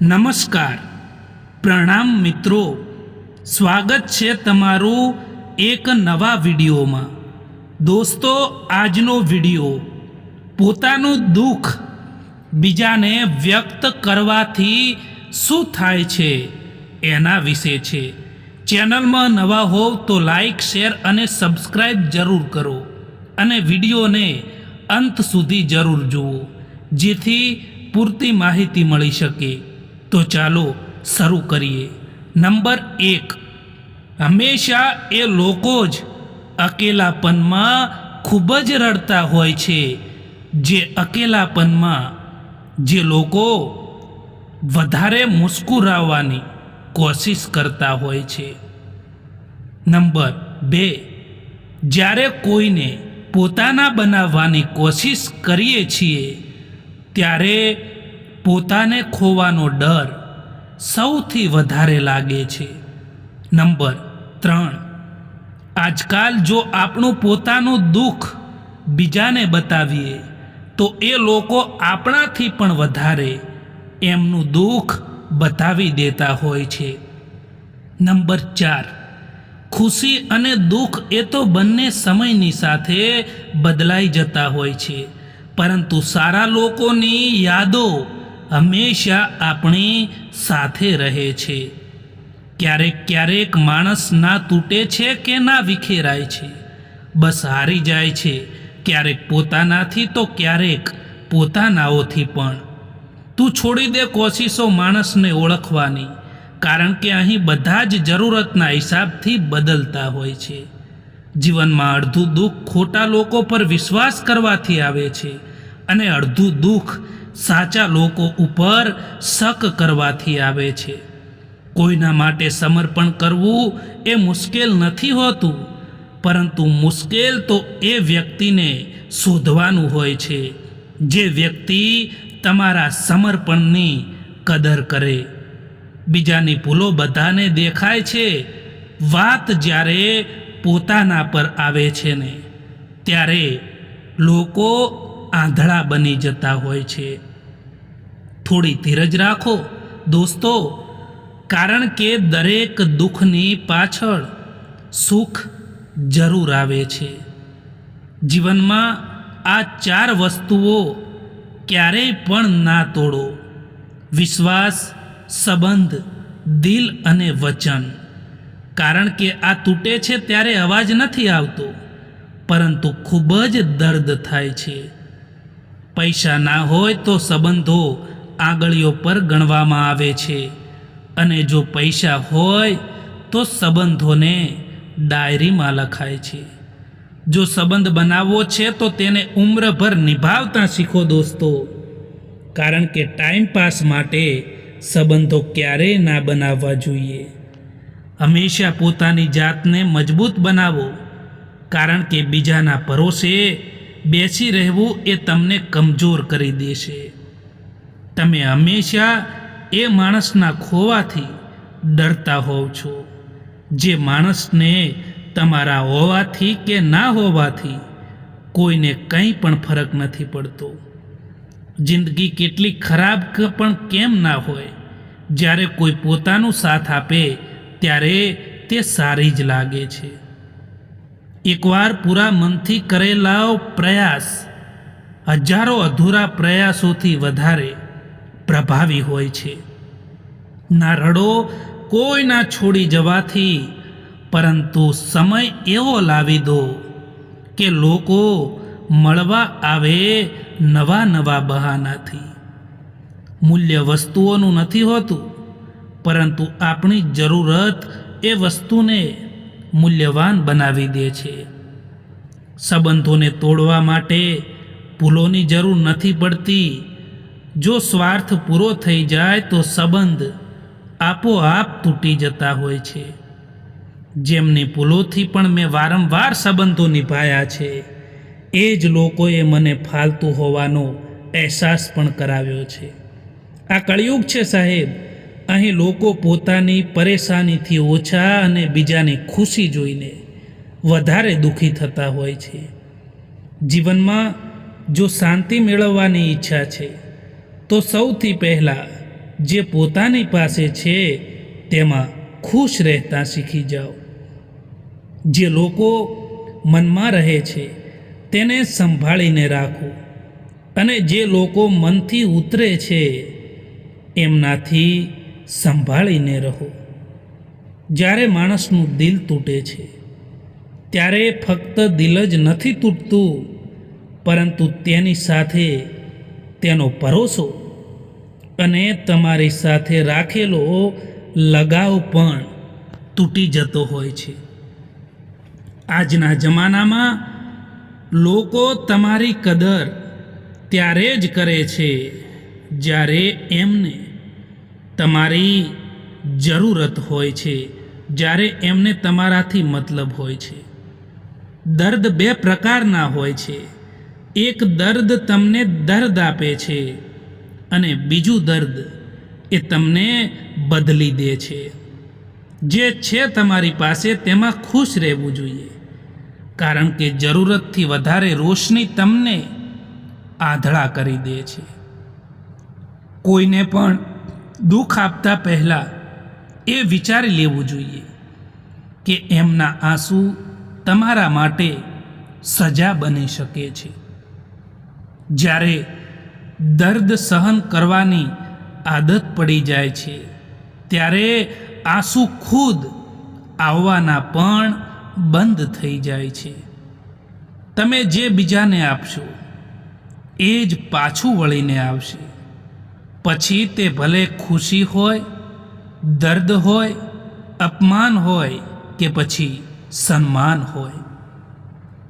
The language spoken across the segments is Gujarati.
નમસ્કાર. પ્રણામ મિત્રો. સ્વાગત છે તમારું એક નવા વિડીયોમાં. દોસ્તો, આજનો વીડિયો પોતાનું દુઃખ બીજાને વ્યક્ત કરવાથી શું થાય છે એના વિશે છે. ચેનલમાં નવા હોવ તો લાઈક, શેર અને સબસ્ક્રાઈબ જરૂર કરો અને વિડીયોને અંત સુધી જરૂર જુઓ, જેથી પૂરતી માહિતી મળી શકે. તો ચાલો શરૂ કરીએ. નંબર એક. હંમેશા એ લોકો જ અકેલાપનમાં ખૂબ જ રડતા હોય છે. જે અકેલાપનમાં, જે લોકો વધારે મુસ્કુરાવવાની કોશિશ કરતા હોય છે. નંબર બે. જ્યારે કોઈને પોતાના બનાવવાની કોશિશ કરીએ છીએ, ત્યારે પોતાને ખોવાનો ડર સૌથી વધારે લાગે છે. નંબર ત્રણ. આજકાલ જો આપણું પોતાનું દુઃખ બીજાને બતાવીએ, તો એ લોકો આપણાથી પણ વધારે એમનું દુઃખ બતાવી દેતા હોય છે. નંબર ચાર. ખુશી અને દુઃખ એ તો બંને સમયની સાથે બદલાઈ જતા હોય છે, પરંતુ સારા લોકોની યાદો હંમેશા આપણી સાથે રહે છે. ક્યારેક ક્યારેક માણસ ના તૂટે છે કે ના વિખેરાય છે. બસ હારી જાય છે. ક્યારેક પોતાનાથી તો ક્યારેક પોતાનાઓથી પણ. તું છોડી દે કોશિશો માણસને ઓળખવાની, કારણ કે અહીં બધા જ જરૂરતના હિસાબથી બદલતા હોય છે. જીવનમાં અડધું દુઃખ ખોટા લોકો પર વિશ્વાસ કરવાથી આવે છે અને અડધું દુઃખ સાચા લોકો ઉપર શક કરવાથી આવે છે. કોઈના માટે સમર્પણ કરવું એ મુશ્કેલ નથી હોતું, પરંતુ મુશ્કેલ તો એ વ્યક્તિને શોધવાનું હોય છે, જે વ્યક્તિ તમારા સમર્પણની કદર કરે. બીજાની ભૂલો બધાને દેખાય છે, વાત જ્યારે પોતાના પર આવે છે ને, ત્યારે લોકો આંધળા બની જતા હોય છે. થોડી ધીરજ રાખો દોસ્તો, કારણ કે દરેક દુઃખની પાછળ સુખ જરૂર આવે છે. જીવનમાં આ ચાર વસ્તુઓ ક્યારેય પણ ના તોડો. વિશ્વાસ, સંબંધ, દિલ અને વચન. કારણ કે આ તૂટે છે ત્યારે અવાજ નથી આવતો, પરંતુ ખૂબ જ દર્દ થાય છે. પૈસા ના હોય તો સંબંધો આંગળીઓ પર ગણવામાં આવે છે. અને જો પૈસા હોય, તો સંબંધોને ડાયરીમાં લખાય છે. જો સંબંધ બનાવવો છે, તો તેને ઉમ્રભર નિભાવતા શીખો દોસ્તો. કારણ કે ટાઈમ પાસ માટે સંબંધો ક્યારેય ના બનાવવા જોઈએ. હંમેશા પોતાની જાતને મજબૂત બનાવો. કારણ કે બીજાના ભરોસે બેસી રહેવું એ તમને કમજોર કરી દેશે. તમે હંમેશા એ માણસના ખોવાથી ડરતા હોવ છો. જે માણસને તમારા હોવાથી કે ના હોવાથી કોઈને કંઈ પણ ફરક નથી પડતો. જિંદગી કેટલી ખરાબ પણ કેમ ના હોય. જ્યારે કોઈ પોતાનું સાથ આપે, ત્યારે તે સારી જ લાગે છે. એકવાર પૂરા મનથી કરેલા પ્રયાસ હજારો અધૂરા પ્રયાસોથી વધારે પ્રભાવી હોય છે. ના રડો કોઈના છોડી જવાથી, પરંતુ સમય એવો લાવી દો કે લોકો મળવા આવે નવા નવા બહાનાથી. મૂલ્ય વસ્તુઓનું નથી હોતું, પરંતુ આપણી જરૂરત એ વસ્તુને મૂલ્યવાન બનાવી દે છે. સંબંધોને તોડવા માટે ભૂલોની જરૂર નથી પડતી જો સ્વાર્થ પૂરો થઈ જાય તો સંબંધ આપોઆપ તૂટી જતા હોય છે. જેમની ભૂલોથી પણ મેં વારંવાર સંબંધો નિભાયા છે, એ જ લોકોએ મને ફાલતુ હોવાનો અહેસાસ પણ કરાવ્યો છે. આ કળિયુગ છે સાહેબ. અહીં લોકો પોતાની પરેશાનીથી ઓછા અને બીજાની ખુશી જોઈને વધારે દુઃખી થતા હોય છે. જીવનમાં જો શાંતિ મેળવવાની ઈચ્છા છે તો સૌથી પહેલાં જે પોતાની પાસે છે, તેમાં ખુશ રહેતા શીખી જાઓ. જે લોકો મનમાં રહે છે, તેને સંભાળીને રાખો. અને જે લોકો મનથી ઉતરે છે, એમનાથી સંભાળીને રહો. જ્યારે માણસનું દિલ તૂટે છે, ત્યારે ફક્ત દિલ જ નથી તૂટતું, પરંતુ તેની સાથે તેનો ભરોસો અને તમારી સાથે રાખેલો લગાવ પણ તૂટી જતો હોય છે. આજના જમાનામાં લોકો તમારી કદર ત્યારે જ કરે છે જ્યારે એમને તમારી જરૂરત હોય છે, જ્યારે એમને તમારાથી મતલબ હોય છે. દર્દ બે પ્રકારના હોય છે. એક દર્દ તમને દર્દ આપે છે અને બીજું દર્દ એ તમને બદલી દે છે. જે છે તમારી પાસે, તેમાં ખુશ રહેવું જોઈએ. કારણ કે જરૂરતથી વધારે રોશની તમને આંધળા કરી દે છે. કોઈને પણ દુઃખ આપતા પહેલાં એ વિચારી લેવું જોઈએ કે એમના આંસુ તમારા માટે સજા બની શકે છે. જ્યારે દર્દ સહન કરવાની આદત પડી જાય છે. ત્યારે આંસુ ખુદ આવવાના પણ બંધ થઈ જાય છે. તમે જે બીજાને આપશો, એ જ પાછું વળીને આવશે. પછી તે ભલે ખુશી હોય, દર્દ હોય, અપમાન હોય કે પછી સન્માન હોય.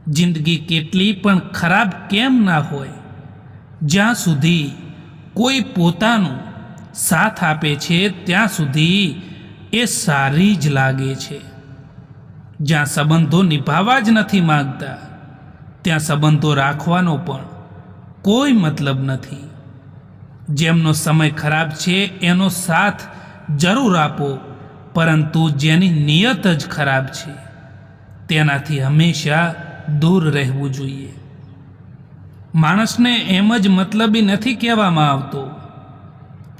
જિંદગી કેટલી પણ ખરાબ કેમ ના હોય જ્યાં સુધી કોઈ પોતાનો સાથ આપે છે, ત્યાં સુધી એ સારી જ લાગે છે. જ્યાં સંબંધો નિભાવવા જ નથી માંગતા, ત્યાં સંબંધો રાખવાનો પણ કોઈ મતલબ નથી. જેમનો સમય ખરાબ છે, એનો સાથ જરૂર આપો, પરંતુ જેની નિયત જ ખરાબ છે, તેનાથી હંમેશા દૂર રહેવું જોઈએ. માણસને એમ જ મતલબી નથી કહેવામાં આવતો,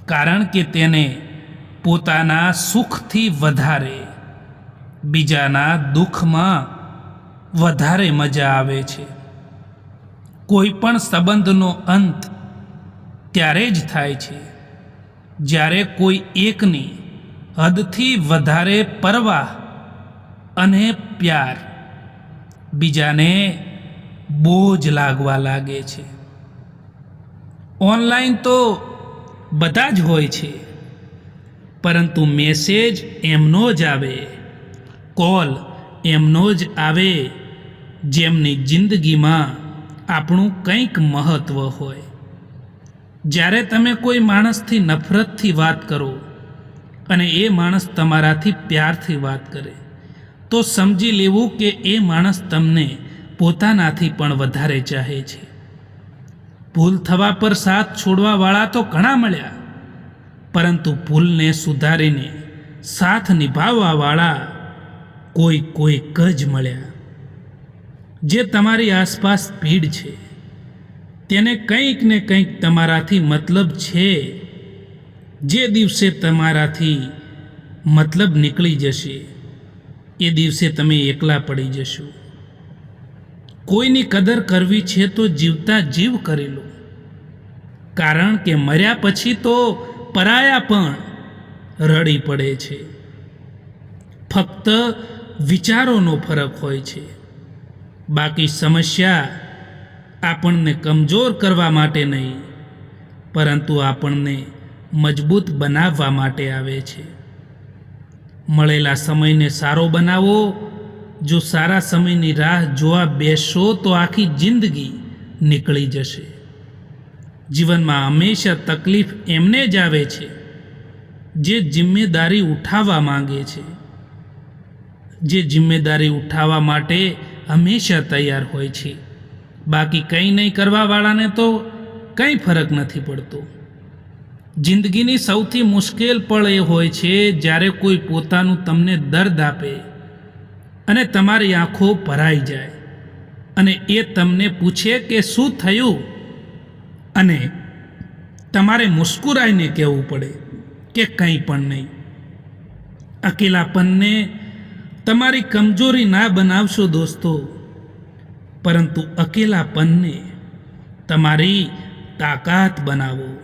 કારણ કે તેને પોતાના સુખથી વધારે, બીજાના દુઃખમાં વધારે મજા આવે છે. કોઈ પણ સંબંધનો અંત ત્યારે જ થાય છે, જ્યારે કોઈ એકની હદથી વધારે પરવાહ અને પ્યાર બીજાને બોજ લાગવા લાગે છે. ઓનલાઈન તો બધા જ હોય છે, પરંતુ મેસેજ એમનો જ આવે, કોલ એમનો જ આવે, જેમની જિંદગીમાં આપણું કંઈક મહત્ત્વ હોય. જ્યારે તમે કોઈ માણસથી નફરતથી વાત કરો અને એ માણસ તમારાથી પ્યારથી વાત કરે, તો સમજી લેવું કે એ માણસ તમને પોતાનાથી પણ વધારે ચાહે છે. ભૂલ થવા પર સાથ છોડવાવાળા તો ઘણા મળ્યા, પરંતુ ભૂલને સુધારીને સાથ નિભાવવાવાળા કોઈ કોઈક જ મળ્યા. જે તમારી આસપાસ ભીડ છે, તેને કંઈક ને કંઈક તમારાથી મતલબ છે. જે દિવસે તમારાથી મતલબ નીકળી જશે, એ દિવસે તમે એકલા પડી જશો. કોઈની કદર કરવી છે તો જીવતા જીવ કરી લો. કારણ કે મર્યા પછી તો પરાયા પણ રડી પડે છે. ફક્ત વિચારોનો ફરક હોય છે. બાકી સમસ્યા આપણને કમજોર કરવા માટે નહીં, પરંતુ આપણને મજબૂત બનાવવા માટે આવે છે. મળેલા સમયને સારો બનાવો જો સારા સમયની રાહ જોવા બેસો તો આખી જિંદગી નીકળી જશે. જીવનમાં હંમેશા તકલીફ એમને જ આવે છે, જે જિમ્મેદારી ઉઠાવવા માંગે છે. જે જિમ્મેદારી ઉઠાવવા માટે હંમેશા તૈયાર હોય છે. બાકી કંઈ નહીં કરવાવાળાને તો કંઈ ફરક નથી પડતો. જિંદગીની સૌથી મુશ્કેલ પળ એ હોય છે જ્યારે કોઈ પોતાનું તમને દર્દ આપે અને તમારી આંખો ભરાઈ જાય. અને એ તમને પૂછે કે શું થયું? અને તમારે મુસ્કુરાઈને કહેવું પડે કે કંઈ પણ નહીં. અકેલાપનને તમારી કમજોરી ના બનાવશો દોસ્તો, પરંતુ અકેલાપનને તમારી તાકાત બનાવો.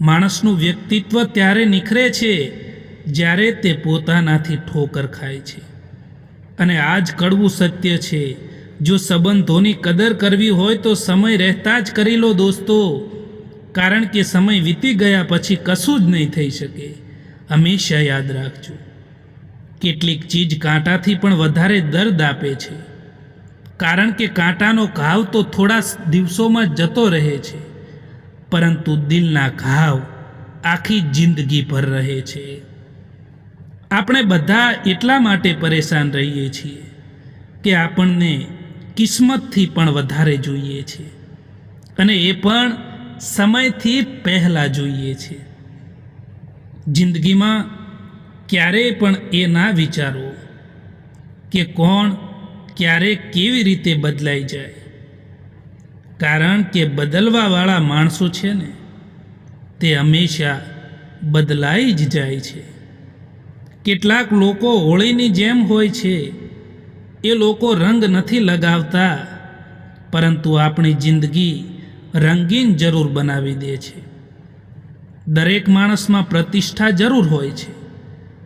માણસનું વ્યક્તિત્વ ત્યારે નિખરે છે જ્યારે તે પોતાનાથી ઠોકર ખાય છે. અને આ જ કડવું સત્ય છે. જો સંબંધોની કદર કરવી હોય તો સમય રહેતા જ કરી લો દોસ્તો. કારણ કે સમય વીતી ગયા પછી કશું જ નહીં થઈ શકે. હંમેશા યાદ રાખજો. કેટલીક ચીજ કાંટાથી પણ વધારે દર્દ આપે છે. કારણ કે કાંટાનો ઘાવ તો થોડા દિવસોમાં જતો રહે છે. પરંતુ દિલના ઘાવ આખી જિંદગી પર રહે છે. આપણે બધા એટલા માટે પરેશાન રહીએ છીએ કે આપણને કિસ્મતથી પણ વધારે જોઈએ છે અને એ પણ સમયથી પહેલાં જોઈએ છે. જિંદગીમાં ક્યારેય પણ એ ના વિચારો કે કોણ ક્યારે કેવી રીતે બદલાઈ જાય. કારણ કે બદલવાવાળા માણસો છે ને, તે હંમેશા બદલાઈ જ જાય છે. કેટલાક લોકો હોળીની જેમ હોય છે. એ લોકો રંગ નથી લગાવતા, પરંતુ આપણી જિંદગી રંગીન જરૂર બનાવી દે છે. દરેક માણસમાં પ્રતિષ્ઠા જરૂર હોય છે,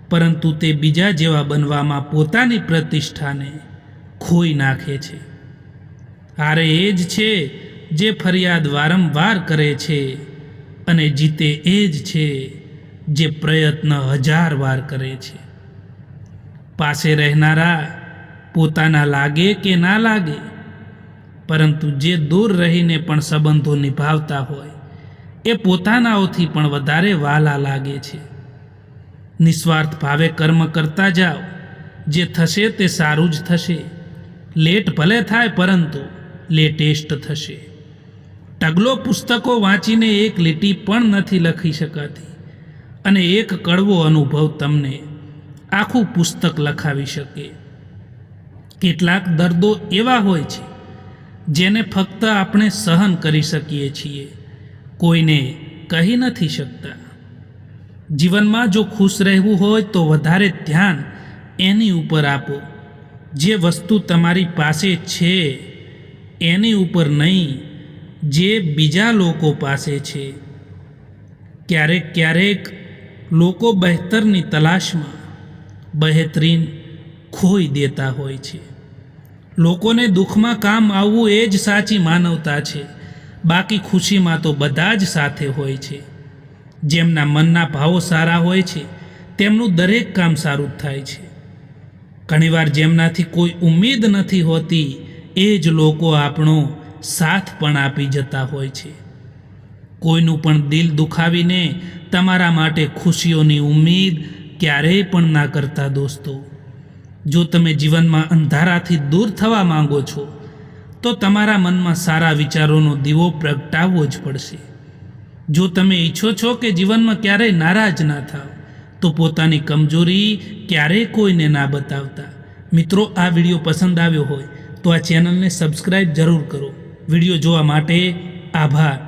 પરંતુ તે બીજા જેવા બનવામાં પોતાની પ્રતિષ્ઠાને ખોઈ નાખે છે. હારે એ જ છે જે ફરિયાદ વારંવાર કરે છે અને જીતે એ જ છે જે પ્રયત્ન હજાર વાર કરે છે. પાસે રહેનારા પોતાના લાગે કે ના લાગે? પરંતુ જે દૂર રહીને પણ સંબંધો નિભાવતા હોય, એ પોતાનાઓથી પણ વધારે વાલા લાગે છે. નિસ્વાર્થ ભાવે કર્મ કરતા જાઓ. જે થશે તે સારું જ થશે. લેટ ભલે થાય, પરંતુ લેટેસ્ટ થશે. ટગલો પુસ્તકો વાંચીને એક લીટી પણ નથી લખી શકાતી. અને એક કડવો અનુભવ તમને આખું પુસ્તક લખાવી શકે. કેટલાક દર્દો એવા હોય છે, જેને ફક્ત આપણે સહન કરી શકીએ છીએ. કોઈને કહી નથી શકતા. જીવનમાં જો ખુશ રહેવું હોય તો વધારે ધ્યાન એની ઉપર આપો. જે વસ્તુ તમારી પાસે છે, એની ઉપર નહીં, જે બીજા લોકો પાસે છે. ક્યારેક ક્યારેક લોકો બહેતરની તલાશમાં બહેતરીન ખોઈ દેતા હોય છે. લોકોને દુઃખમાં કામ આવવું એ જ સાચી માનવતા છે. બાકી ખુશીમાં તો બધા જ સાથે હોય છે. જેમના મનના ભાવો સારા હોય છે, તેમનું દરેક કામ સારું થાય છે. ઘણીવાર જેમનાથી કોઈ ઉમેદ નથી હોતી, એ જ લોકો આપણો સાથ પણ આપી જતા હોય છે. કોઈનું પણ દિલ દુખાવીને તમારા માટે ખુશીઓની ઉમ્મીદ ક્યારેય પણ ના કરતા દોસ્તો. જો તમે જીવનમાં અંધારાથી દૂર થવા માંગો છો, તો તમારા મનમાં સારા વિચારોનો દીવો પ્રગટાવવો જ પડશે. જો તમે ઈચ્છો છો કે જીવનમાં ક્યારેય નારાજ ના થાવ, તો પોતાની કમજોરી ક્યારેય કોઈને ના બતાવતા. મિત્રો, આ વીડિયો પસંદ આવ્યો હોય તો આ ચેનલને સબસ્ક્રાઈબ જરૂર કરો. વીડિયો જોવા માટે આભાર.